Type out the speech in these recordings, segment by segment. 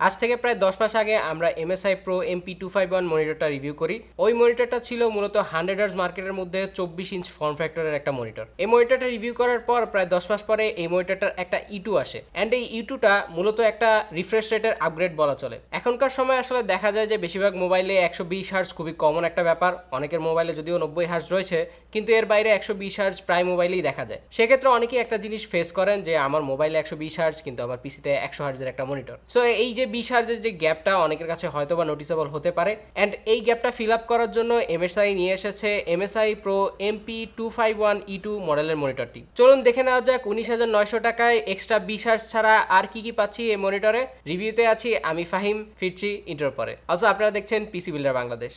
আজ থেকে প্রায় দশ মাস আগে আমরা MSI Pro MP two five one মনিটরটা review করি। ওই মনিটরটা ছিল মূলত হান্ড্রেড আর্স মার্কেটের মধ্যে চব্বিশ ইঞ্চ ফর্ম ফ্যাক্টরের একটা মনিটর এই মনিটরটা রিভিউ করার পর প্রায় দশ মাস পরে এই মনিটরটার একটা ইটু আসে। অ্যান্ড এই ইটুটা মূলত একটা রিফ্রেশ রেটের আপগ্রেড বলা চলে। এখনকার সময় আসলে দেখা যায় যে বেশিরভাগ মোবাইলে একশো বিশ হার্স খুবই কমন একটা ব্যাপার। অনেকের মোবাইলে যদিও নব্বই হার্স রয়েছে, কিন্তু এর বাইরে একশো বিশ হার্স প্রায় মোবাইলেই দেখা যায়। সেক্ষেত্রে অনেকেই একটা জিনিস ফেস করেন যে আমার মোবাইলে একশো বিশ হার্স কিন্তু আমার পিসিতে একশো হার্সের একটা মনিটর সো এই যে বিশ হার্সের যে গ্যাপটা অনেকের কাছে হয়তো বা নোটিসেবল হতে পারে। অ্যান্ড এই গ্যাপটা ফিল আপ করার জন্য এমএসআই নিয়ে এসেছে MSI Pro MP two five one E two মডেলের মনিটরটি চলুন দেখে নেওয়া যাক উনিশ হাজার নয়শো টাকায় এক্সট্রা বিশ হার্জ ছাড়া আর কি কি পাচ্ছি এই মনিটরে রিভিউতে আছি আমি ফাহিম, ফিরছি ইন্টার পরে আচ্ছা আপনারা দেখছেন PC builder Bangladesh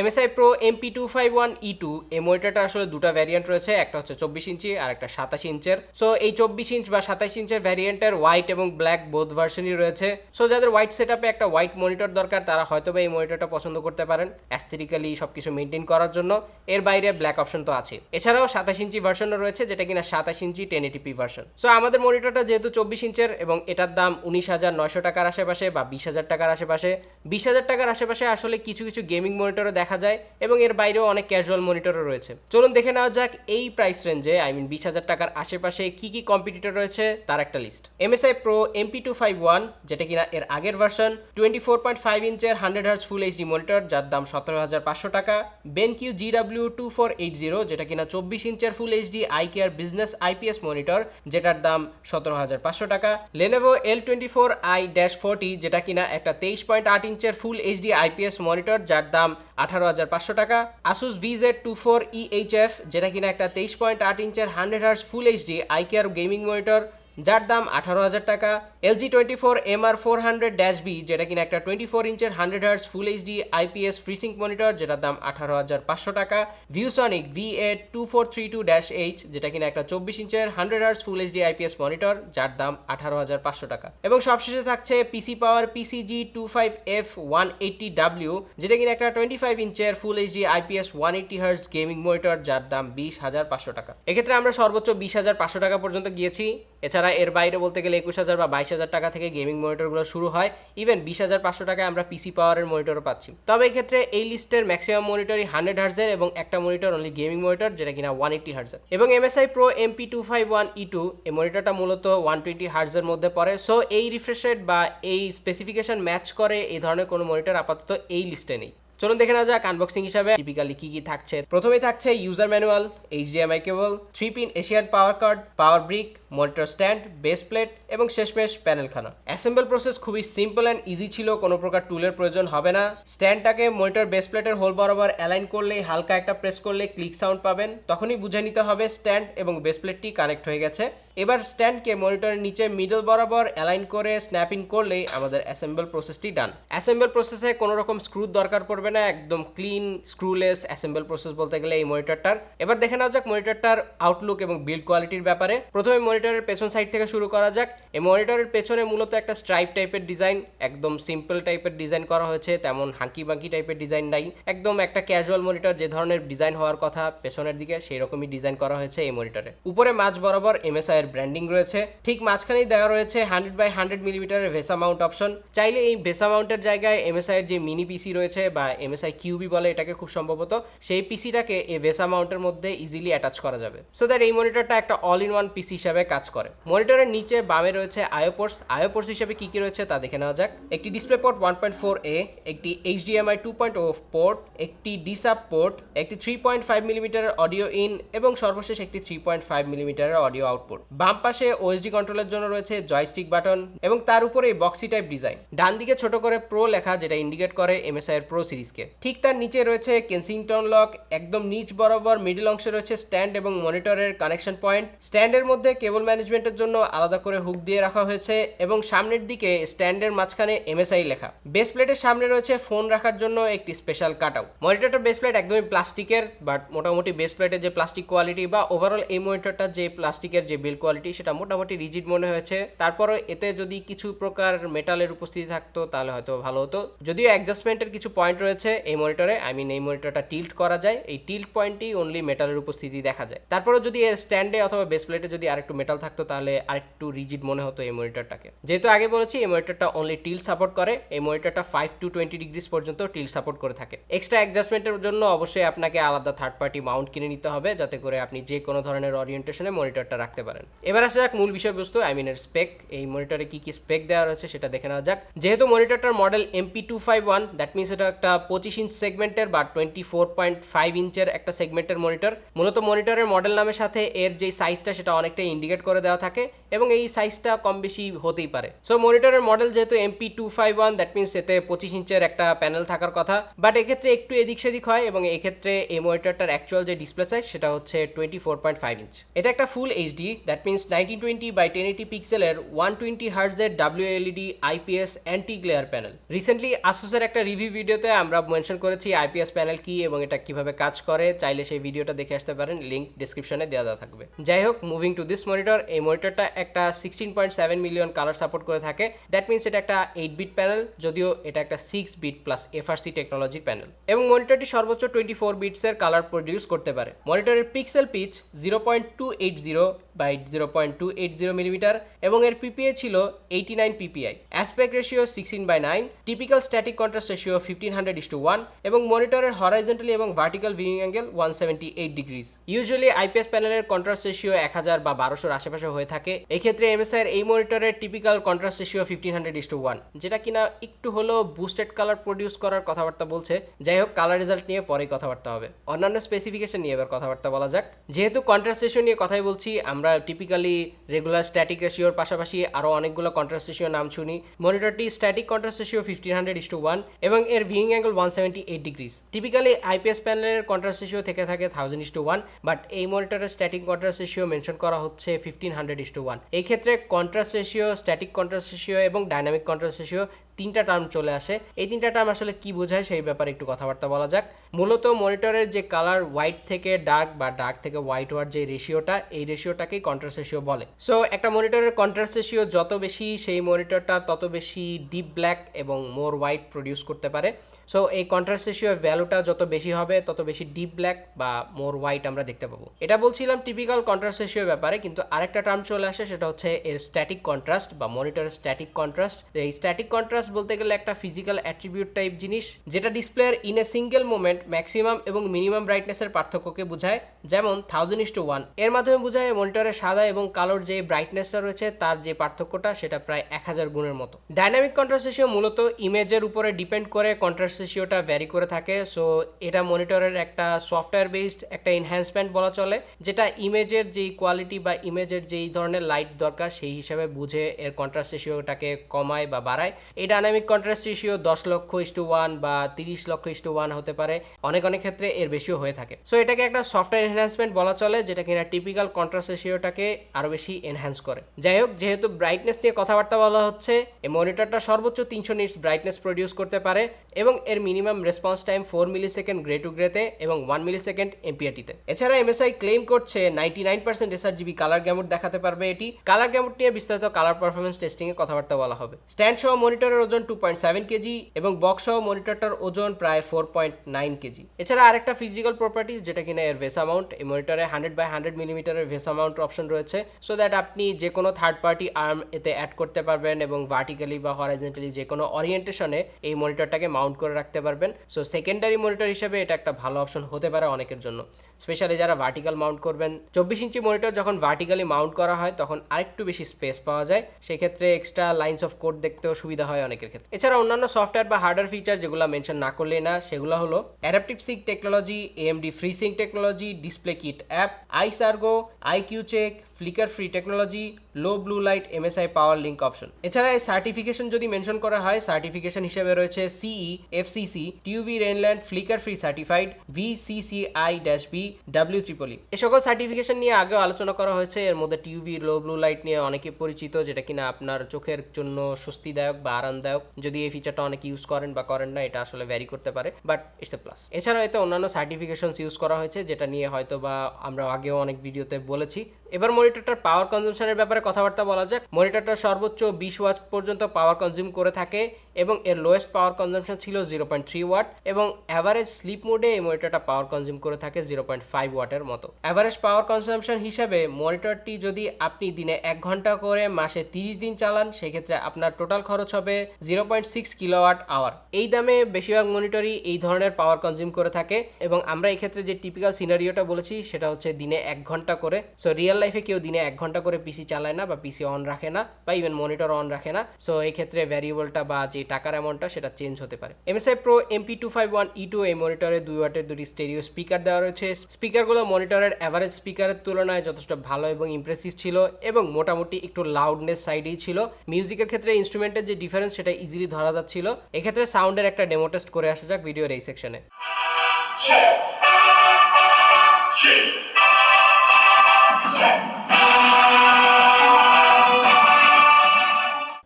MSI Pro MP two five one E two এই মনিটরটা আসলে দুটো ভ্যারিয়েন্ট রয়েছে, একটা হচ্ছে চব্বিশ ইঞ্চি আর একটা সাতাশ ইঞ্চের। সো এই চব্বিশ ইঞ্চ বা সাতাশ ইঞ্চের ভ্যারিয়েন্টের হোয়াইট এবং ব্ল্যাক বোথ ভার্সনই রয়েছে। সো যাদের হোয়াইট সেট একটা হোয়াইট মনিটর দরকার, তারা হয়তো বা এই মনিটরটা পছন্দ করতে পারেন অ্যাস্থেটিক্যালি সব কিছু মেনটেন করার জন্য। এর বাইরে ব্ল্যাক অপশন তো আছে এছাড়াও সাতাশ ইঞ্চি ভার্সনও রয়েছে, যেটা কিনা সাতাশ ইঞ্চি ten eighty p version so আমাদের মনিটরটা যেহেতু চব্বিশ ইঞ্চের এবং এটার দাম উনিশ হাজার নয়শো টাকার আশেপাশে বা বিশ হাজার টাকার আশেপাশে। বিশ হাজার টাকার আশেপাশে আসলে কিছু কিছু গেমিং মনিটরও দেখা যায় এবং এর বাইরেও অনেক ক্যাজুয়াল মনিটরও রয়েছে। চলুন দেখে নেওয়া যাক এই প্রাইস রেঞ্জে আই মিন বিশ হাজার টাকার আশেপাশে কি কি কম্পিটিটর রয়েছে তার একটা list MSI Pro MP two five one যেটা কিনা এর আগের version twenty four point five ইঞ্চের hundred hertz full HD monitor যার দাম সতেরো হাজার পাঁচশো টাকা। BenQ GW two four eight zero যেটা কিনা চব্বিশ ইঞ্চের full HD eye care business IPS monitor যেটার দাম সতেরো হাজার পাঁচশো টাকা। Lenovo L twenty four I dash forty যেটা কিনা একটা তেইশ পয়েন্ট আট ইঞ্চের ফুল এইচডি আইপিএস মনিটর যার দাম আঠারো হাজার পাঁচশো টাকা। Asus VZ two four EHF যেটা কিনা একটা তেইশ পয়েন্ট আট ইঞ্চের hundred hertz full HD eye care gaming monitor যার দাম আঠারো হাজার টাকা, LG twenty four M R four hundred dash B, যেটা কিনা একটা twenty four ইঞ্চের hundred hertz full HD IPS FreeSync monitor যেটার দাম আঠারো হাজার পাঁচশো টাকা। ViewSonic V A two four three two dash H যেটা কিনা একটা চব্বিশ ইঞ্চের hundred hertz full HD IPS monitor যার দাম আঠারো হাজার পাঁচশো টাকা। এবং সবশেষে থাকছে PC power PCG two five F one eighty W যেটা কিনা একটা twenty five ইঞ্চের full HD IPS one eighty hertz gaming monitor, যার দাম বিশ হাজার পাঁচশো টাকা। এক্ষেত্রে আমরা সর্বোচ্চ বিশ হাজার পাঁচশো টাকা পর্যন্ত গিয়েছি। এছাড়া এর বাইরে বলতে গেলে একুশ হাজার বা বাইশ হাজার টাকা থেকে গেমিং মনিটরগুলো শুরু হয়। ইভেন বিশ হাজার পাঁচশো টাকায় আমরা পিসি পাওয়ারের মনিটরও পাচ্ছি। তবে এই ক্ষেত্রে এই লিস্টের ম্যাক্সিমাম মনিটরই হান্ড্রেড হার্জের এবং একটা মনিটর অনলি গেমিং মনিটর যেটা কিনা ওয়ান এইটি হার্জের এবং MSI pro MP two five one E two এই মনিটরটা মূলত ওয়ান টোয়েন্টি হার্জের মধ্যে পড়ে। সো এই রিফ্রেশ রেট বা এই স্পেসিফিকেশন ম্যাচ করে এই ধরনের কোনো মনিটর আপাতত এই লিস্টে নেই। চলুন দেখে নেওয়া যাক আনবক্সিং হিসাবে টিপিক্যালি কি কি থাকছে। প্রথমেই থাকছে user manual HDMI cable three pin Asian power cord power brick monitor stand base plate এবং শেষমেশ প্যানেল খানা অ্যাসেম্বল প্রসেস খুবই সিম্পল অ্যান্ড ইজি ছিল, কোনো প্রকার টুলের প্রয়োজন হবে না। স্ট্যান্ডটাকে মনিটর বেস প্লেটের হোল বরাবর অ্যালাইন করলেই হালকা একটা প্রেস করলে ক্লিক সাউন্ড পাবেন। তখনই বুঝে নিতে হবে স্ট্যান্ড এবং বেস প্লেটটি কানেক্ট হয়ে গেছে। এবার স্ট্যান্ডকে মনিটরের নিচে মিডল বরাবর অ্যালাইন করে স্ন্যাপ ইন করলেই আমাদের অ্যাসেম্বল প্রসেসটি ডান অ্যাসেম্বল প্রসেসে কোনো রকম স্ক্রুর দরকার পড়বে না, একদম ক্লিন স্ক্রুলেস অ্যাসেম্বল প্রসেস বলতে গেলে এই মনিটরটার এবার দেখে নেওয়া যাক মনিটরটার আউটলুক এবং বিল্ড কোয়ালিটির ব্যাপারে। প্রথমে মনিটরের পেছন সাইড থেকে শুরু করা যাক। এই মনিটরের পেছনে মূলত একটা স্ট্রাইপ টাইপের ডিজাইন একদম সিম্পল টাইপের ডিজাইন করা হয়েছে, তেমন হাঁকি বাঙ্কি টাইপের ডিজাইন নাই। একদম একটা ক্যাজুয়াল মনিটর যে ধরনের ডিজাইন হওয়ার কথা পেছনের দিকে সেই রকমই ডিজাইন করা হয়েছে এই মনিটরে। উপরে মাঝ বরাবর এমএসআই এর ব্র্যান্ডিং রয়েছে। ঠিক মাঝখানেই দেওয়া রয়েছে হান্ড্রেড বাই হান্ড্রেড মিলিমিটারের ভেসা মাউন্ট অপশন চাইলে এই ভেসা মাউন্টের জায়গায় এমএসআই এর যে মিনি পিসি রয়েছে, বা এমএসআই কিউবি বলে এটাকে খুব সম্ভবত, সেই পিসিটাকে এই ভেসা মাউন্টের মধ্যে ইজিলি অ্যাটাচ করা যাবে। সো দ্যাট এই মনিটরটা একটা অল ইন ওয়ান পিসি হিসাবে কাজ করে। মনিটরের নিচে বামে রয়েছে আয়োপোর্স। আয়োপোর্টস হিসেবে কি কি রয়েছে তা দেখে নেওয়া যাক। একটি display port one point four A, একটি HDMI two point o port, একটি ডিসাপ পোর্ট, একটি থ্রি পয়েন্ট ফাইভ মিলিমিটারের অডিও ইন, এবং সর্বশেষ একটি থ্রি পয়েন্ট ফাইভ মিলিমিটারের অডিও আউটপুট। বাম পাশে ওএসডি কন্ট্রোলের জন্য রয়েছে জয়স্টিক বাটন এবং তার উপরে বক্সি টাইপ ডিজাইন ডান দিকে ছোট করে প্রো লেখা, যেটা ইন্ডিকেট করে এমএসআই এর প্রো সিরিজকে। ঠিক তার নিচে রয়েছে কেনসিংটন লক একদম নিচ বরাবর মিডল অংশে রয়েছে স্ট্যান্ড এবং মনিটরের কানেকশন পয়েন্ট স্ট্যান্ডের মধ্যে কেবল কেবল ম্যানেজমেন্টের জন্য আলাদা করে হুক দিয়ে রাখা হয়েছে এবং সামনের দিকে স্ট্যান্ডের মাঝখানে এমএসআই লেখা। বেস প্লেটের সামনে রয়েছে ফোন রাখার জন্য একটি স্পেশাল কাট আউট মনিটরটার বেস প্লেট একদমই প্লাস্টিকের, বাট মোটামুটি বেস প্লেটের যে প্লাস্টিক কোয়ালিটি বা ওভারঅল এই মনিটরটা যে প্লাস্টিকের যে বিল কোয়ালিটি সেটা মোটামুটি রিজিড মনে হয়েছে। তারপরে এতে যদি কিছু প্রকার মেটালের উপস্থিতি থাকতো তাহলে হয়তো ভালো হতো। যদিও অ্যাডজাস্টমেন্টের কিছু পয়েন্ট রয়েছে এই মনিটরে আই মিন এই মনিটরটা টিল্ট করা যায়। এই টিল্ট পয়েন্টই অনলি মেটালের উপস্থিতি দেখা যায়। তারপরে যদি এর স্ট্যান্ডে অথবা বেস প্লেটে যদি আরেকটু মেটাল থাকতো, তাহলে আরেকটু রিজিড মনে হতো এই মনিটরটাকে। যেহেতু আগে বলেছি, এই মনিটরটা অনলি টিল সাপোর্ট করে, এই মনিটরটা ফাইভ টু টোয়েন্টি ডিগ্রিস পর্যন্ত টিল সাপোর্ট করে থাকে। এক্সট্রা অ্যাডজাস্টমেন্টের জন্য অবশ্যই আপনাকে আলাদা থার্ড পার্টি মাউন্ট কিনে নিতে হবে, যাতে করে আপনি যে কোনো ধরনের অরিয়েন্টেশনে মনিটরটা রাখতে পারেন। এবার আসা যাক মূল বিষয়বস্তু আই মিন এর স্পেক এই মনিটরে কি কি স্পেক দেওয়া রয়েছে সেটা দেখে নেওয়া যাক। যেহেতু মনিটরটার model MP two five one that means এটা একটা পঁচিশ ইঞ্চ সেগমেন্টের বা টোয়েন্টি ফোর পয়েন্ট ফাইভ ইঞ্চের একটা সেগমেন্টের মনিটর মূলত মনিটরের মডেল নামের সাথে এর যে সাইজটা সেটা অনেকটা ইন্ডিকেট করে দেওয়া থাকে এবং এই সাইজটা কম বেশি হতেই পারে। সো মনিটরের মডেল যেহেতু MP two five one that means এতে পঁচিশ ইঞ্চের একটা প্যানেল থাকার কথা। বাট এক্ষেত্রে একটু এদিক সেদিক হয় এবং এক্ষেত্রে এই মনিটরটার অ্যাকচুয়াল যে ডিসপ্লে সাইজ সেটা হচ্ছে twenty four point five inch এটা একটা full HD that means nineteen twenty by ten eighty পিক্সেলের one twenty হার্জের WLED IPS anti glare panel recently আসুসের একটা রিভিউ ভিডিওতে আমরা মেনশন করেছি আইপিএস প্যানেল কি এবং এটা কীভাবে কাজ করে। চাইলে সেই ভিডিওটা দেখে আসতে পারেন লিঙ্ক ডিসক্রিপশনে দেওয়া থাকবে। যাই হোক মুভিং টু দিস মনিটর এই মনিটরটা একটা sixteen point seven million colour support করে থাকে। দ্যাট মিনস এটা একটা এইট বিট প্যানেল যদিও এটা একটা সিক্স বিট প্লাস এফআরসি টেকনোলজির প্যানেল এবং মনিটরটি সর্বোচ্চ টোয়েন্টি ফোর বিটসের কালার প্রডিউস করতে পারে। মনিটরের pixel pitch zero point two eight zero by zero point two eight zero millimetre এবং এর পিপিএ ছিল eighty nine PPI aspect ratio sixteen by nine typical static contrast ratio fifteen hundred is to one এবং মনিটরের horizontally এবং vertical viewing angle one seventy eight degrees usually IPS প্যানেলের contrast ratio এক হাজার বা বারোশোর আশেপাশে হয়ে থাকে। এক্ষেত্রে এমএসআই এর এই মনিটরের typical contrast ratio fifteen hundred is to one যেটা কিনা একটু হলেও বুস্টেড কালার প্রডিউস করার কথাবার্তা বলছে। যাই হোক কালার রেজাল্ট নিয়ে পরেই কথাবার্তা হবে। অন্যান্য স্পেসিফিকেশন নিয়ে এবার কথাবার্তা বলা যাক। যেহেতু কন্ট্রাস্ট রেশিও নিয়ে কথাই বলছি, আমরা টিপিক্যালি রেগুলার স্ট্যাটিক রেশিওর পাশাপাশি আরও অনেকগুলো কন্ট্রাস্ট রেশিও নাম শুনি। মনিটরটি static contrast ratio fifteen hundred is to one এবং এর viewing angle one seventy eight degrees typically IPS প্যানেলের কন্ট্রাস্ট রেশিও থেকে থাকে thousand is to one but এই মনিটরের স্ট্যাটিক কন্ট্রাস্ট রেশিও মেনশন করা হচ্ছে fifteen hundred is to one এই ক্ষেত্রে contrast ratio static contrast ratio এবং ডাইনামিক কন্ট্রাস্ট রেশিও তিনটা টার্ম চলে আসে। এই তিনটা টার্ম আসলে কি বোঝায় সেই ব্যাপারে একটু কথাবার্তা বলা যাক। মূলত মনিটরের যে কালার হোয়াইট থেকে ডার্ক বা ডার্ক থেকে হোয়াইট হওয়ার যে রেশিওটা এই রেশিওটাকেই কন্ট্রাস্ট রেশিও বলে। সো একটা মনিটরের কন্ট্রাস্ট রেশিও যত বেশি, সেই মনিটরটা তত বেশি ডিপ ব্ল্যাক এবং মোর হোয়াইট প্রডিউস করতে পারে। সো এই কন্ট্রাস্ট রেশিওর ভ্যালুটা যত বেশি হবে, তত বেশি ডিপ ব্ল্যাক বা মোর হোয়াইট আমরা দেখতে পাবো। এটা বলছিলাম টিপিক্যাল কন্ট্রাস্ট রেশিওর ব্যাপারে, কিন্তু আরেকটা টার্ম চলে আসে, সেটা হচ্ছে এর স্ট্যাটিক কন্ট্রাস্ট বা মনিটরের স্ট্যাটিক কন্ট্রাস্ট এই স্ট্যাটিক কন্ট্রাস্ট বলতে গেলে একটা ফিজিক্যাল অ্যাট্রিবিউট টাইপ জিনিস, যেটা ডিসপ্লের in a single moment maximum এবং মিনিমাম ব্রাইটনেসের পার্থক্যকে বোঝায়। যেমন থাউজেন্ড ইস টু ওয়ানের মাধ্যমে বোঝায় মনিটরের সাদা এবং কালোর যে ব্রাইটনেসটা রয়েছে, তার যে পার্থক্যটা, সেটা প্রায় এক হাজার গুণের মতো। ডাইনামিক কন্ট্রাস্ট রেশিও মূলত ইমেজের উপরে ডিপেন্ড করে কন্ট্রাস্ট রেশিওটা ভ্যারি করে থাকে সো এটা মনিটরের একটা সফটওয়্যার বেসড একটা এনহ্যান্সমেন্ট বলা চলে, যেটা ইমেজের যেই কোয়ালিটি বা ইমেজের যেই ধরনের লাইট দরকার, সেই হিসাবে বুঝে এর কন্ট্রাস্ট রেশিওটাকে কমায় বা বাড়ায়। এই ডাইনামিক কন্ট্রাস্ট রেশিও দশ লক্ষ ইস টু ওয়ান বা তিরিশ লক্ষ ইস টু ওয়ান হতে পারে, অনেক অনেক ক্ষেত্রে এর বেশিও হয়ে থাকে। সো এটাকে একটা সফটওয়্যার এনহ্যান্সমেন্ট বলা চলে, যেটা কিনা টিপিক্যাল কন্ট্রাস্ট রেশিওটাকে আরও বেশি এনহ্যান্স করে। যাই হোক, যেহেতু ব্রাইটনেস নিয়ে কথাবার্তা বলা হচ্ছে, এই মনিটরটা সর্বোচ্চ তিনশো নিটস ব্রাইটনেস প্রডিউস করতে পারে, এবং এর minimum response time four millisecond grey to গ্রেতে এবং ওয়ান মিলি সেকেন্ড এমপিআরটিতে এছাড়া এমএসআই ক্লেম করছে ninety nine percent sRGB colour gamut দেখাতে পারবে এটি। কালার গ্যামুট নিয়ে বিস্তারিত কালার পারফরমেন্স টেস্টিং এ কথাবার্তা বলা হবে। স্ট্যান্ড সহ মনিটরের ওজন টু পয়েন্ট সেভেন কেজি এবং বক্স সহ মনিটরটার ওজন প্রায় ফোর পয়েন্ট নাইন কেজি। এছাড়া আরেকটা ফিজিক্যাল প্রপার্টিস যেটা কিনা এর ভেস অ্যামাউন্ট এই মনিটরে হান্ড্রেড বাই হান্ড্রেড মিলিমিটারের ভেস অ্যামাউন্ট অপশন রয়েছে। সো দ্যাট আপনি যে কোনো থার্ড পার্টি আর্ম এতে অ্যাড করতে পারবেন এবং ভার্টিক্যালি বা হরাইজেন্টালি যে কোনো অরিয়েন্টেশনে এই মনিটরটাকে মাউন্ট করে রাখতে পারবেন। সো সেকেন্ডারি মনিটর হিসেবে এটা একটা ভালো অপশন হতে পারে অনেকের জন্য। স্পেশালি যারা ভার্টিক্যাল মাউন্ট করবেন, চব্বিশ ইঞ্চি মনিটর যখন ভার্টিক্যালি মাউন্ট করা হয়, তখন আরেকটু বেশি স্পেস পাওয়া যায়। সেক্ষেত্রে এক্সট্রা লাইন্স অফ কোড দেখতেও সুবিধা হয় অনেকের ক্ষেত্রে। এছাড়া অন্যান্য সফটওয়্যার বা হার্ডওয়্যার ফিচার যেগুলো মেনশন না করলে না, সেগুলো হলো adaptive sync technology AMD free sync technology display kit app EyesErgo IQ check flicker free technology low blue light MSI power link option এছাড়া এই সার্টিফিকেশন যদি মেনশন করা হয় সার্টিফিকেশন হিসেবে রয়েছে CE FCC TUV Rheinland flicker free certified VCCI dash B W triple A সকল certification নিয়ে আগেও আলোচনা করা হয়েছে। এর মধ্যে টিউভি লো ব্লু লাইট নিয়ে অনেকে পরিচিত, যেটা কিনা আপনার চোখের জন্য স্বস্তিদায়ক বা আরামদায়ক। যদি এই ফিচারটা অনেকে ইউজ করেন বা করেন না, এটা আসলে ভ্যারি করতে পারে বাট ইটস এ প্লাস এছাড়াও এতে অন্যান্য সার্টিফিকেশনস ইউজ করা হয়েছে, যেটা নিয়ে হয়তো বা আমরা আগেও অনেক ভিডিওতে বলেছি। এবার মনিটরটার পাওয়ার কনজামশনের ব্যাপারে কথাবার্তা বলা যাক। মনিটরটা সর্বোচ্চ বিশ ওয়াট পর্যন্ত পাওয়ার কনজিউম করে থাকে এবং এর লোয়েস্ট পাওয়ার কনজামশন ছিল জিরো পয়েন্ট থ্রি ওয়াট এবং অ্যাভারেজ স্লিপ মোডে এই মনিটরটা পাওয়ার কনজিউম করে থাকে জিরো পয়েন্ট ফাইভ ওয়াটের মতো। অ্যাভারেজ পাওয়ার কনজামশন হিসাবে মনিটরটি যদি আপনি দিনে এক ঘণ্টা করে মাসে তিরিশ দিন চালান, সেক্ষেত্রে আপনার টোটাল খরচ হবে zero point six kilowatt hour এই দামে বেশিরভাগ মনিটরই এই ধরনের পাওয়ার কনজিউম করে থাকে এবং আমরা এক্ষেত্রে যে টিপিক্যাল সিনারিওটা বলেছি, সেটা হচ্ছে দিনে এক ঘণ্টা করে। সো রিয়েল লাইফে কেউ দিনে এক ঘণ্টা করে পিসি চালায় না বা পিসি অন রাখে না বা ইভেন মনিটর অন রাখে না। সো এই ক্ষেত্রে ভ্যারিয়েবলটা বা যে টাকার অ্যামাউন্টটা সেটা চেঞ্জ হতে পারে। MSI pro MP two five one E two এই মনিটরে দুই ওয়াটের দুটি স্টেরিও স্পিকার দেওয়া রয়েছে। স্পিকারগুলো মনিটরের অ্যাভারেজ স্পিকারের তুলনায় যথেষ্ট ভালো এবং ইমপ্রেসিভ ছিল এবং মোটামুটি একটু লাউডনেস সাইডেই ছিল। মিউজিকের ক্ষেত্রে ইনস্ট্রুমেন্টের যে ডিফারেন্স সেটা ইজিলি ধরা যাচ্ছিল। এক্ষেত্রে সাউন্ডের একটা ডেমো টেস্ট করে আসা যাক ভিডিওর এই সেকশনে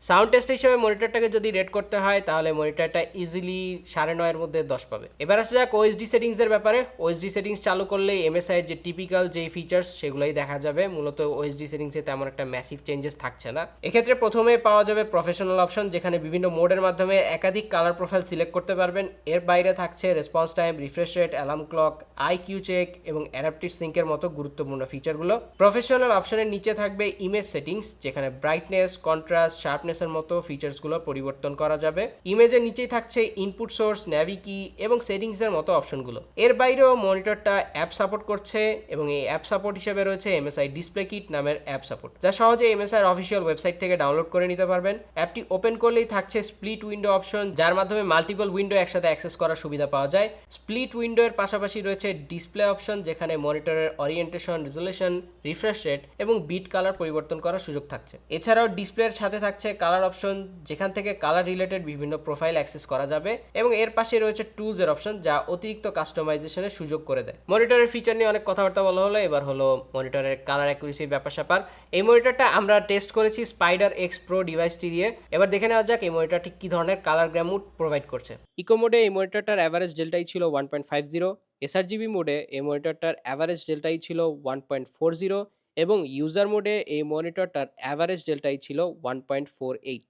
সাউন্ড টেস্ট হিসেবে মনিটরটাকে যদি রেট করতে হয়, তাহলে মনিটরটা ইজিলি সাড়ে নয়ের মধ্যে দশ পাবে। এবার আসা যাক ওএসডি সেটিংস এর ব্যাপারে। ওএসডি সেটিংস চালু করলে এমএসআই এর যে টিপিক্যাল যে ফিচার্স সেগুলোই দেখা যাবে। মূলত ওএসডি সেটিংসে তেমন একটা ম্যাসিভ চেঞ্জেস থাকছে না। এক্ষেত্রে প্রথমে পাওয়া যাবে প্রফেশনাল অপশন যেখানে বিভিন্ন মোডের মাধ্যমে একাধিক কালার প্রোফাইল সিলেক্ট করতে পারবেন। এর বাইরে থাকছে response time refresh rate alarm clock I Q check এবং অ্যাডাপটিভ সিঙ্কের মতো গুরুত্বপূর্ণ ফিচারগুলো প্রফেশনাল অপশনের নিচে থাকবে ইমেজ সেটিংস যেখানে ব্রাইটনেস কন্ট্রাস্ট শার্পনেসের মতো ফিচার্সগুলো পরিবর্তন করা যাবে। ইমেজের নিচেই থাকছে ইনপুট সোর্স ন্যাভি কি এবং সেটিংসের মতো অপশনগুলো এর বাইরেও মনিটরটা অ্যাপ সাপোর্ট করছে এবং এই অ্যাপ সাপোর্ট হিসেবে রয়েছে এমএসআই ডিসপ্লে কিট নামের অ্যাপ সাপোর্ট যা সহজে এমএসআই অফিসিয়াল ওয়েবসাইট থেকে ডাউনলোড করে নিতে পারবেন। অ্যাপটি ওপেন করলেই থাকছে স্প্লিট উইন্ডো অপশন যার মাধ্যমে মাল্টিপল উইন্ডো একসাথে অ্যাক্সেস করার সুবিধা পাওয়া যায়। স্প্লিট উইন্ডো এর পাশাপাশি রয়েছে ডিসপ্লে অপশন যেখানে মনিটরের অরিয়েন্টেশন রেজুলেশন রিফ্রেশ রেট এবং বিট কালার পরিবর্তন করার সুযোগ থাকছে। এছাড়াও ডিসপ্লের সাথে থাকছে কালার অপশন যেখান থেকে কালার রিলেটেড বিভিন্ন প্রোফাইল অ্যাক্সেস করা যাবে এবং এর পাশে রয়েছে টুলস এর অপশন যা অতিরিক্ত কাস্টমাইজেশনের সুযোগ করে দেয়। মনিটরের ফিচার নিয়ে অনেক কথাবার্তা বলা হলো, এবার হলো মনিটরের কালার অ্যাকুরেসির ব্যাপার স্যাপার। এই মনিটরটা আমরা টেস্ট করেছি স্পাইডার এক্স প্রো ডিভাইসটি দিয়ে। এবার দেখে নেওয়া যাক এই মনিটরটি কি ধরনের কালার গ্রামুড প্রোভাইড করছে। ইকো মোডে এই মনিটরটার অ্যাভারেজ ডেল্টাই ছিল one point five zero sRGB মোডে এই মনিটরটার অ্যাভারেজ ডেল্টাই ছিল ওয়ান পয়েন্ট ফোর জিরো এবং ইউজার মোডে এই মনিটরটার অ্যাভারেজ ডেল্টাই ছিল one point four eight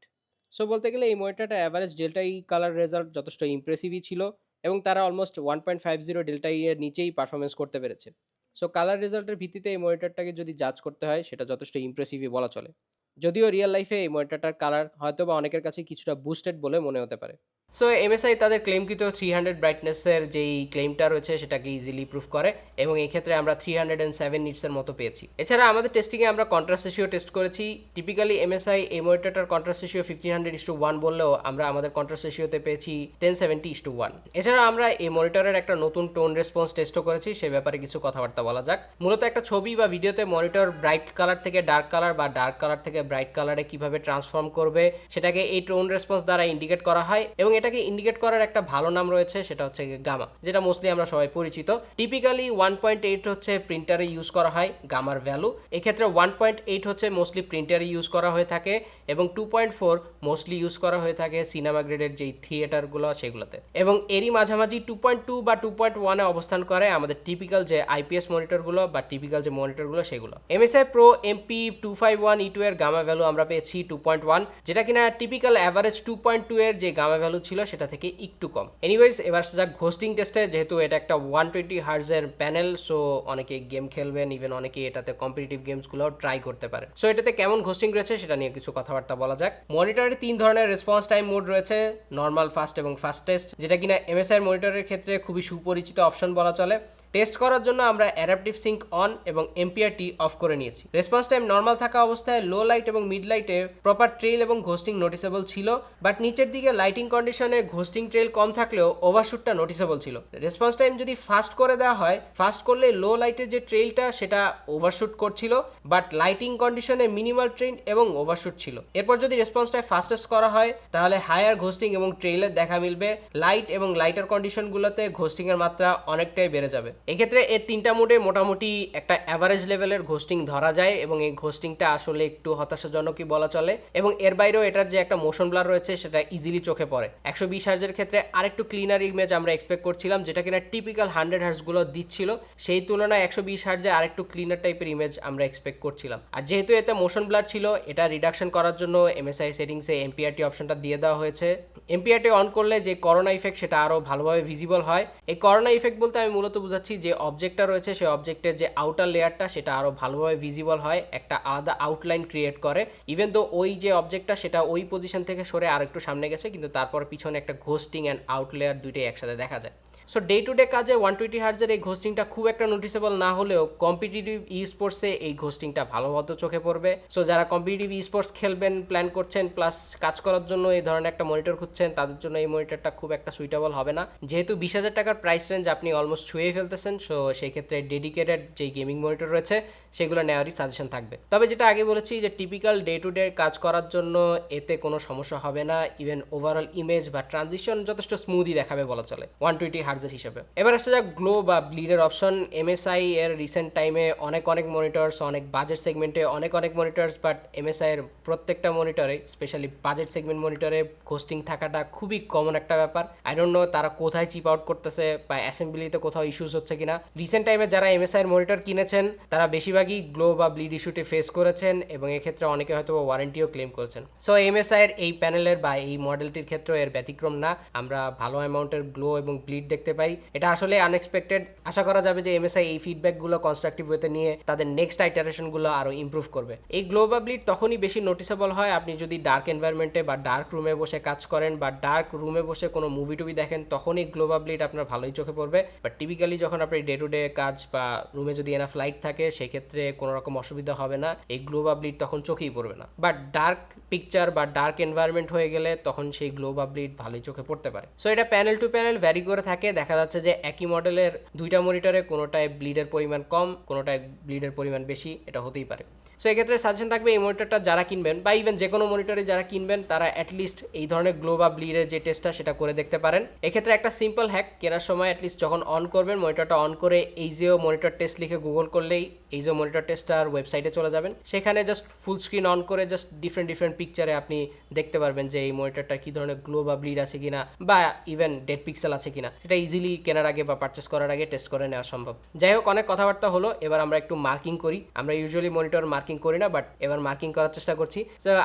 so বলতে গেলে এই মনিটরটা অ্যাভারেজ ডেল্টাই কালার রেজাল্ট যথেষ্ট ইমপ্রেসিভই ছিল এবং তারা almost one point five zero delta E এর নিচেই পারফরমেন্স করতে পেরেছে। সো কালার রেজাল্টের ভিত্তিতে এই মনিটরটাকে যদি জাজ করতে হয়, সেটা যথেষ্ট ইমপ্রেসিভই বলা চলে। যদিও রিয়েল লাইফে এই মনিটরটার কালার হয়তো বা অনেকের কাছে কিছুটা বুস্টেড বলে মনে হতে পারে। সো এমএসআই তাদের ক্লেমকৃত থ্রি হান্ড্রেড ব্রাইটনেসের যেই ক্লেমটা রয়েছে, সেটাকে ইজিলি প্রুফ করে এবং এই ক্ষেত্রে আমরা থ্রি হান্ড্রেড অ্যান্ড সেভেন নিটসের মতো পেয়েছি। এছাড়া আমাদের টেস্টিংয়ে আমরা কন্ট্রাস্ট রেশিও টেস্ট করেছি। টিপিক্যালি এমএসআই এই মনিটরটার contrast ratio fifteen hundred is to one বললেও আমরা আমাদের কন্ট্রাস্ট রেশিওতে পেয়েছি ten seventy is to one এছাড়া আমরা এই মনিটরের একটা নতুন টোন রেসপন্স টেস্টও করেছি, সে ব্যাপারে কিছু কথাবার্তা বলা যাক। মূলত একটা ছবি বা ভিডিওতে মনিটর ব্রাইট কালার থেকে ডার্ক কালার বা ডার্ক কালার থেকে ব্রাইট কালারে কীভাবে ট্রান্সফর্ম করবে, সেটাকে এই টোন রেসপন্স দ্বারা ইন্ডিকেট করা হয় এবং এটাকে ইন্ডিকেট করার একটা ভালো নাম রয়েছে, সেটা হচ্ছে গামা যেটা মোস্টলি আমরা সবাই পরিচিত। টিপিক্যালি ওয়ান পয়েন্ট এইট হচ্ছে প্রিন্টারে ইউজ করা হয় গামার ভ্যালু এক্ষেত্রে ওয়ান পয়েন্ট এইট হচ্ছে মোস্টলি প্রিন্টারে ইউজ করা হয়ে থাকে, এবং two point four mostly use করা হয়ে থাকে সিনেমা গ্রেডের যেই থিয়েটারগুলো সেগুলোতে। এবং এরই মাঝামাঝি টু পয়েন্ট টু বা টু পয়েন্ট ওয়ানে অবস্থান করে আমাদের টিপিক্যাল যে আইপিএস মনিটরগুলো বা টিপিক্যাল যে মনিটরগুলো সেগুলো। MSI pro MP two five one E two এর গামা ভ্যালু আমরা পেয়েছি টু পয়েন্ট ওয়ান যেটা কিনা typical average two point two এর যে গামা ভ্যালু ছিল সেটা থেকে একটু কম। এনিওয়েজ এবার যাক ঘোস্টিং টেস্টে যেহেতু এটা একটা ওয়ান টোয়েন্টি হার্জের প্যানেল সো অনেকে গেম খেলবেন ইভেন অনেকে এটাতে কম্পিটিটিভ গেমসগুলো ট্রাই করতে পারে সো এটাতে কেমন ঘোস্টিং রয়েছে সেটা নিয়ে কিছু কথাবার্তা বলা যাক। মনিটরে তিন ধরনের রেসপন্স টাইম মোড রয়েছে নর্মাল ফাস্ট এবং ফাস্টেস্ট যেটা কিনা এমএসআই মনিটরের ক্ষেত্রে খুবই সুপরিচিত অপশন বলা চলে। টেস্ট করার জন্য আমরা অ্যাডাপটিভ সিঙ্ক অন এবং এমপিআরটি অফ করে নিয়েছি। রেসপন্স টাইম নর্মাল থাকা অবস্থায় লো লাইট এবং মিড লাইটে প্রপার ট্রেল এবং ঘোস্টিং নোটিসেবল ছিল বাট নিচের দিকে লাইটিং কন্ডিশনে ঘোস্টিং ট্রেল কম থাকলেও ওভারশুটটা নোটিসেবল ছিল। রেসপন্স টাইম যদি ফাস্ট করে দেওয়া হয় ফাস্ট করলে লো লাইটের যে ট্রেলটা সেটা ওভারশুট করছিল বাট লাইটিং কন্ডিশনে মিনিমাল ট্রেন এবং ওভারশুট ছিল। এরপর যদি রেসপন্স রেসপন্সটা ফাস্টেস্ট করা হয়, তাহলে হায়ার ঘোস্টিং এবং ট্রেলের দেখা মিলবে। লাইট এবং লাইটার কন্ডিশনগুলোতে ঘোস্টিংয়ের মাত্রা অনেকটাই বেড়ে যাবে। এক্ষেত্রে এর তিনটা মোডে মোটামুটি একটা অ্যাভারেজ লেভেলের ঘোস্টিং ধরা যায় এবং এই ঘোস্টিংটা আসলে একটু হতাশাজনকই বলা চলে এবং এর বাইরেও এটার যে একটা মোশন ব্লার রয়েছে সেটা ইজিলি চোখে পড়ে। একশো বিশ হার্জের ক্ষেত্রে আরেকটু ক্লিনার ইমেজ আমরা এক্সপেক্ট করছিলাম যেটা কিনা টিপিক্যাল হান্ড্রেড হার্জগুলো দিচ্ছিল। সেই তুলনায় একশো বিশ হার্জে আরেকটু ক্লিনার টাইপের ইমেজ আমরা এক্সপেক্ট করছিলাম। আর যেহেতু এতে মোশন ব্লার ছিল, এটা রিডাকশন করার জন্য এমএসআই সেটিংসে এমপিআরটি অপশনটা দিয়ে দেওয়া হয়েছে। এমপিআরটি অন করলে যে করোনা ইফেক্ট সেটা আরও ভালোভাবে ভিজিবল হয়। এই করোনা ইফেক্ট বলতে আমি মূলত বোঝাচ্ছি যে অবজেক্টটা রয়েছে, সেই অবজেক্টের যে আউটার লেয়ারটা সেটা আরও ভালোভাবে ভিজিবল হয়, একটা আলাদা আউটলাইন ক্রিয়েট করে। ইভেন তো ওই যে অবজেক্টটা সেটা ওই পজিশন থেকে সরে আর একটু সামনে গেছে, কিন্তু তারপর পিছনে একটা ঘোস্টিং অ্যান্ড আউট লেয়ার দুইটাই একসাথে দেখা যায়। সো ডে টু ডে কাজে ওয়ান টোয়েন্টি হার্জের এই ঘোস্টিংটা খুব একটা নোটিসেবল না হলেও কম্পিটিটিভ ই স্পোর্টসে এই ঘোস্টিংটা ভালোমতো চোখে পড়বে। সো যারা কম্পিটিটিভ ই স্পোর্টস খেলবেন প্ল্যান করছেন প্লাস কাজ করার জন্য এই ধরনের একটা মনিটর খুঁজছেন, তাদের জন্য এই মনিটরটা খুব একটা সুইটেবল হবে না। যেহেতু বিশ হাজার টাকার প্রাইস রেঞ্জ আপনি অলমোস্ট ছুঁয়ে ফেলতেছেন সো সেই ক্ষেত্রে ডেডিকেটেড যেই গেমিং মনিটর রয়েছে, সেগুলো নেওয়ারই সাজেশন থাকবে। তবে যেটা আগে বলেছি যে টিপিক্যাল ডে টু ডে কাজ করার জন্য এতে কোনো সমস্যা হবে না। ইভেন ওভারঅল ইমেজ বা ট্রানজিশন যথেষ্ট স্মুথই দেখাবে বলা চলে। ওয়ান টোয়েন্টি হার্জের হিসেবে। এবার আসছে যাক গ্লো বা ব্লিডের অপশন এমএসআই এর রিসেন্ট টাইমে অনেক অনেক মনিটরস অনেক বাজেট সেগমেন্টে অনেক অনেক মনিটরস বাট এমএসআই এর প্রত্যেকটা মনিটরে স্পেশালি বাজেট সেগমেন্ট মনিটরে হোস্টিং থাকাটা খুবই কমন একটা ব্যাপার। আই ডোন্ট নো তারা কোথায় চিপ আউট করতেছে বা অ্যাসেম্বলিতে কোথাও ইস্যুস হচ্ছে কিনা। রিসেন্ট টাইমে যারা এমএসআই এর মনিটর কিনেছেন, তারা বেশিরভাগই গ্লো বা ব্লিড ইস্যুটি ফেস করেছেন এবং এক্ষেত্রে অনেকে হয়তো ওয়ারেন্টিও ক্লেম করেছেন। সো এমএসআই এর এই প্যানেলের বা এই মডেলটির ক্ষেত্রে এর ব্যতিক্রম না। আমরা ভালো অ্যামাউন্টের গ্লো এবং ব্লিড দেখতে পাই। এটা আসলে আনএক্সপেক্টেড আশা করা যাবে যে এমএসআই এই ফিডব্যাকগুলো কনস্ট্রাকটিভ ওয়েতে নিয়ে তাদের নেক্সট আইটারেশনগুলো আরও ইমপ্রুভ করবে। এই গ্লো বা ব্লিড তখনই বেশি নোটিসেবল হয় আপনি যদি ডার্ক এনভায়রনমেন্টে বা ডার্ক রুমে বসে কাজ করেন বা ডার্ক রুমে বসে কোনো মুভি টুভি দেখেন, তখনই গ্লো বা আপনার ভালোই চোখে পড়বে। বাট টিপিক্যালি যখন আপনি ডে টু ডে কাজ বা রুমে যদি এনা ফ্লাইট থাকে, সেক্ষেত্রে কোনো রকম অসুবিধা হবে না। এই গ্লো বা ব্লিড তখন চোখেই পড়বে না। বাট ডার্ক পিকচার বা ডার্ক এনভায়রনমেন্ট হয়ে গেলে তখন সেই গ্লো বা ব্লিড ভালোই চোখে পড়তে পারে। সো এটা প্যানেল টু প্যানেল ভ্যারি করে থাকে। দেখা যাচ্ছে যে একই মডেলের দুইটা মনিটরে কোনোটায় ব্লিডের পরিমাণ কম, কোনোটায় ব্লিডের পরিমাণ বেশি, এটা হতেই পারে। সো এক্ষেত্রে সাজেশন থাকবে এই মনিটরটা যারা কিনবেন বা ইভেন যে কোনো মনিটরে যারা কিনবেন, তারা অ্যাটলিস্ট এই ধরনের গ্লো বা ব্লিডের যে টেস্টটা সেটা করে দেখতে পারেন। এক্ষেত্রে একটা সিম্পল হ্যাক কেনার সময় অ্যাটলিস্ট যখন অন করবেন মনিটরটা অন করে এই যে মনিটর টেস্ট লিখে গুগল করলেই এই যে মনিটর টেস্টার ওয়েবসাইটে চলে যাবেন। সেখানে জাস্ট ফুল স্ক্রিন অন করে জাস্ট ডিফারেন্ট ডিফারেন্ট পিকচারে আপনি দেখতে পারবেন যে এই মনিটরটা কী ধরনের গ্লো বা ব্লিড আছে কিনা বা ইভেন ডেড পিক্সেল আছে কিনা। সেটা ইজিলি কেনার আগে বা পারচেস করার আগে টেস্ট করে নেওয়া সম্ভব। যাই হোক, অনেক কথাবার্তা হলো, এবার আমরা একটু মার্কিং করি। আমরা ইউজুয়ালি মনিটর মার্কিং করি না বাট এবার মার্কিং করার চেষ্টা করছি।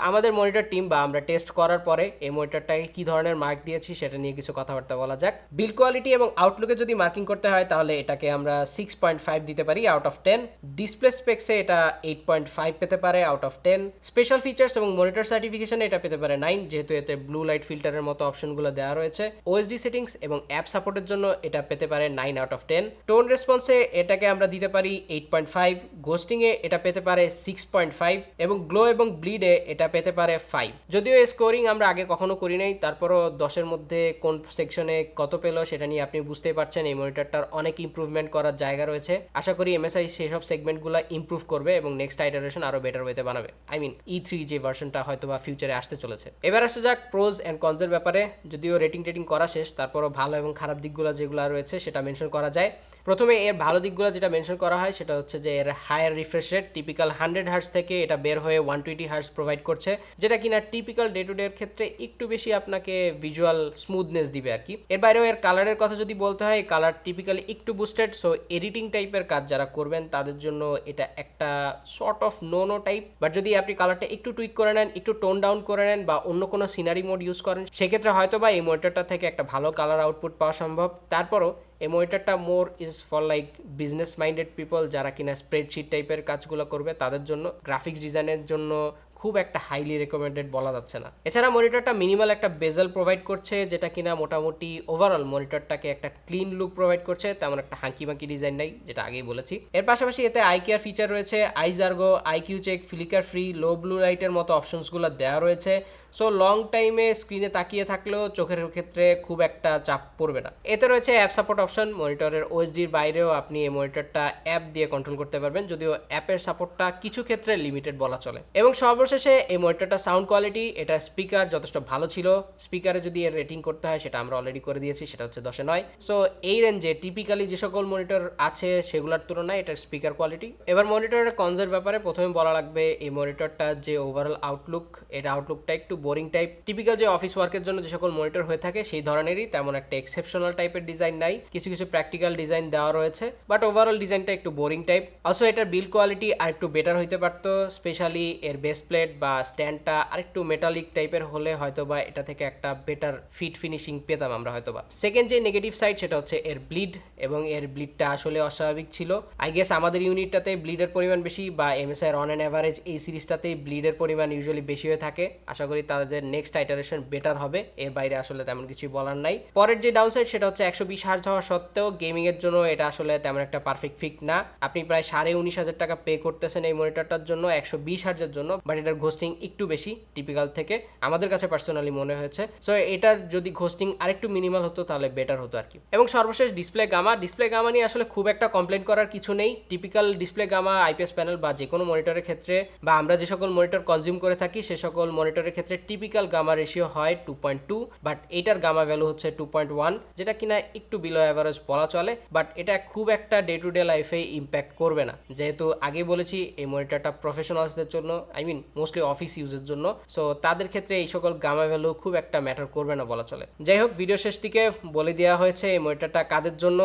আমাদের মনিটর টিম বা আমরা টেস্ট করার পরে এই মনিটরটাকে কি ধরনের মার্ক দিয়েছি সেটা নিয়ে কিছু কথাবার্তা বলা যাক। বিল কোয়ালিটি এবং আউটলুকে যদি মার্কিং করতে হয়, তাহলে এটাকে আমরা সিক্স পয়েন্ট ফাইভ দিতে পারি আউট অফ টেন ডিসপ্লে স্পেক্সে এটা এইট পয়েন্ট ফাইভ পেতে পারে out of ten special features এবং মনিটর সার্টিফিকেশনে এটা পেতে পারে নাইন যেহেতু এতে ব্লু লাইট ফিল্টারের মতো অপশনগুলো দেওয়া রয়েছে। ওএসডি সেটিংস এবং অ্যাপ সাপোর্টের জন্য এটা পেতে পারে nine out of ten tone রেসপন্সে এটাকে আমরা দিতে পারি এইট পয়েন্ট ফাইভ গোস্টিংয়ে এটা পেতে পারে সিক্স পয়েন্ট ফাইভ এবং গ্লো এবং ব্লিডে এটা পেতে পারে ফাইভ যদিও স্কোরিং আমরা আগে কখনো করি নাই, তারপরও দশের মধ্যে কোন সেকশনে কত পেল সেটা নিয়ে আপনি বুঝতেই পারছেন, এই মনিটরটার অনেক ইম্প্রুভমেন্ট করার জায়গা রয়েছে। আশা করি এমএসআই সেসব সেগমেন্টগুলো ইম্প্রুভ করবে এবং নেক্সট আইটারেশন আরও বেটার ওয়েতে বানাবে। আই মিন ই থ্রি যে ভার্সনটা হয়তো বা ফিউচারে আসতে চলেছে। এবার আসা যাক প্রোজ অ্যান্ড কনজের ব্যাপারে। যদিও রেটিং টেটিং করা শেষ, তারপরও ভালো এবং খারাপ দিকগুলো যেগুলো রয়েছে সেটা মেনশন করা যায়। প্রথমে এর ভালো দিকগুলো যেটা মেনশন করা হয়, সেটা হচ্ছে যে এর higher refresh rate typical hundred hertz থেকে এটা বের হয়ে ওয়ান টোয়েন্টি হার্স প্রোভাইড করছে, যেটা কিনা টিপিক্যাল ডে টু ডে এর ক্ষেত্রে একটু বেশি আপনাকে ভিজুয়াল স্মুথনেস দিবে আর কি। এর বাইরেও এর কালারের কথা যদি বলতে হয় কালার টিপিক্যালি একটু বুস্টেড সো এডিটিং টাইপের কাজ যারা করবেন, তাদের জন্য এটা একটা sort of no no type but যদি আপনি কালারটা একটু টুইক করে নেন, একটু টোন ডাউন করে নেন বা অন্য কোনো সিনারি মোড ইউজ করেন, সেক্ষেত্রে হয়তো বা এই মনিটরটা থেকে একটা ভালো কালার আউটপুট পাওয়া সম্ভব। তারপরও এই মনিটরটা more is for like business minded people যারা কিনা স্প্রেডশিট টাইপের কাজগুলো করবে, তাদের জন্য গ্রাফিক্স ডিজাইনের জন্য খুব একটা হাইলি রেকমেন্ডেড বলা যাচ্ছে না। এছাড়া মনিটরটা মিনিমাল একটা বেজেল প্রোভাইড করছে, যেটা কিনা মোটামুটি ওভারঅল মনিটরটাকে একটা ক্লিন লুক প্রোভাইড করছে, তেমন একটা হাঁকি বাঙ্কি ডিজাইন নাই, যেটা আগেই বলেছি। এর পাশাপাশি এতে আই কেয়ার ফিচার রয়েছে আইজার্গো IQ check flicker free low blue লাইটের মতো অপশনসগুলো দেওয়া রয়েছে। সো লং টাইমে স্ক্রিনে তাকিয়ে থাকলেও চোখের ক্ষেত্রে খুব একটা চাপ পড়বে না। এতে রয়েছে অ্যাপ সাপোর্ট অপশন মনিটরের ওএসডির বাইরেও আপনি এই মনিটরটা অ্যাপ দিয়ে কন্ট্রোল করতে পারবেন, যদিও অ্যাপের সাপোর্টটা কিছু ক্ষেত্রে লিমিটেড বলা চলে। এবং সর্বশেষে এই মনিটরটা সাউন্ড কোয়ালিটি এটা স্পিকার যথেষ্ট ভালো ছিল। স্পিকারে যদি এর রেটিং করতে হয়, সেটা আমরা অলরেডি করে দিয়েছি, সেটা হচ্ছে দশে নয়। সো এই রেঞ্জে টিপিক্যালি যে সকল মনিটর আছে, সেগুলোর তুলনায় এটার স্পিকার কোয়ালিটি এবার মনিটরের কনজের ব্যাপারে প্রথমে বলা লাগবে, এই মনিটরটা যে ওভারঅল আউটলুক এটা আউটলুকটা একটু বোরিং টাইপ টিপিক্যাল যে অফিস ওয়ার্কের জন্য যে সকল মনিটর হয়ে থাকে, সেই ধরনেরই তেমন একটা এক্সেপশনাল টাইপের ডিজাইন নাই। কিছু কিছু প্র্যাকটিক্যাল ডিজাইন দেওয়া রয়েছে বাট ওভারঅল ডিজাইনটা একটু বোরিং টাইপ অলসো এটার বিল্ড কোয়ালিটি আর একটু বেটার হইতে পারতো স্পেশালি এর বেস প্লেট বা স্ট্যান্ডটা আরেকটু মেটালিক টাইপের হলে হয়তো বা এটা থেকে একটা বেটার ফিট ফিনিশিং পেতাম আমরা হয়তো বা সেকেন্ড যে নেগেটিভ সাইড সেটা হচ্ছে এর ব্লিড এবং এর ব্লিডটা আসলে অস্বাভাবিক ছিল। আই গেস আমাদের ইউনিটটাতে ব্লিডের পরিমাণ বেশি, বা এমএসআই অন অ্যান অ্যাভারেজ এই সিরিজটাতেই ব্লিডের পরিমাণ ইউজুয়ালি বেশি হয়ে থাকে। আশা করি তাদের নেক্সট আইটারেশন বেটার হবে। এর বাইরে আসলে তেমন কিছু বলার নাই। পরের যে ডাউন সাইড সেটা হচ্ছে একশো বিশ হার্জ হওয়া সত্ত্বেও গেমিং এর জন্য এটা আসলে তেমন একটা পারফেক্ট ফিট না। আপনি প্রায় সাড়ে উনিশ হাজার টাকা পে করতেছেন এই মনিটরটার জন্য একশো বিশ হার্জের জন্য বাট এটার ঘোস্টিং একটু বেশি টিপিক্যাল থেকে আমাদের কাছে পার্সোনালি মনে হয়েছে। সো এটার যদি ঘোস্টিং আরেকটু মিনিমাল হতো, তাহলে বেটার হতো আর কি। এবং সর্বশেষ ডিসপ্লে গামা ডিসপ্লে গামা নিয়ে আসলে খুব একটা কমপ্লেন করার কিছু নেই। Typical display gamma IPS panel বা যে কোনো মনিটরের ক্ষেত্রে বা আমরা যে সকল মনিটর কনজিউম করে থাকি, সে সকল মনিটরের ক্ষেত্রে টিপিক্যাল গামা রেশিও হয় টু পয়েন্ট টু বাট এটার গামা ভ্যালু হচ্ছে টু পয়েন্ট ওয়ান যেটা কিনা একটু বিলো অ্যাভারেজ বলা চলে বাট এটা খুব একটা ডে টু ডে লাইফে ইম্প্যাক্ট করবে না। যেহেতু আগে বলেছি, এই মনিটরটা প্রফেশনালসদের জন্য আই মিন মোস্টলি অফিস ইউজের জন্য সো তাদের ক্ষেত্রে এই সকল গামা ভ্যালু খুব একটা ম্যাটার করবে না বলা চলে। যাই হোক ভিডিও শেষ দিকে বলে দেওয়া হয়েছে, এই মনিটরটা কাদের জন্য?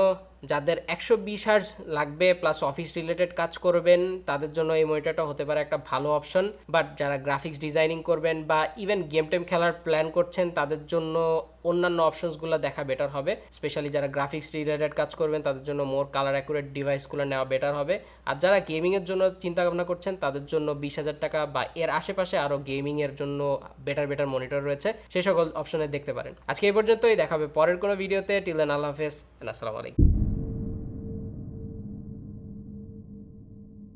যাদের একশো বিশ হার্জ লাগবে প্লাস অফিস রিলেটেড কাজ করবেন, তাদের জন্য এই মনিটরটা হতে পারে একটা ভালো অপশন বাট যারা গ্রাফিক্স ডিজাইনিং করবেন বা ইভেন গেম টেম খেলার প্ল্যান করছেন, তাদের জন্য অন্যান্য অপশনসগুলো দেখা বেটার হবে। স্পেশালি যারা গ্রাফিক্স রিলেটেড কাজ করবেন, তাদের জন্য মোর কালার অ্যাকুরেট ডিভাইসগুলো নেওয়া বেটার হবে। আর যারা গেমিংয়ের জন্য চিন্তা ভাবনা করছেন, তাদের জন্য বিশ হাজার টাকা বা এর আশেপাশে আরও গেমিংয়ের জন্য বেটার বেটার মনিটর রয়েছে। সেই সকল অপশনে দেখতে পারেন। আজকে এই পর্যন্তই, দেখাবে পরের কোনো ভিডিওতে টিলেন আল্লাহ হাফেজ আসসালামু আলাইকুম।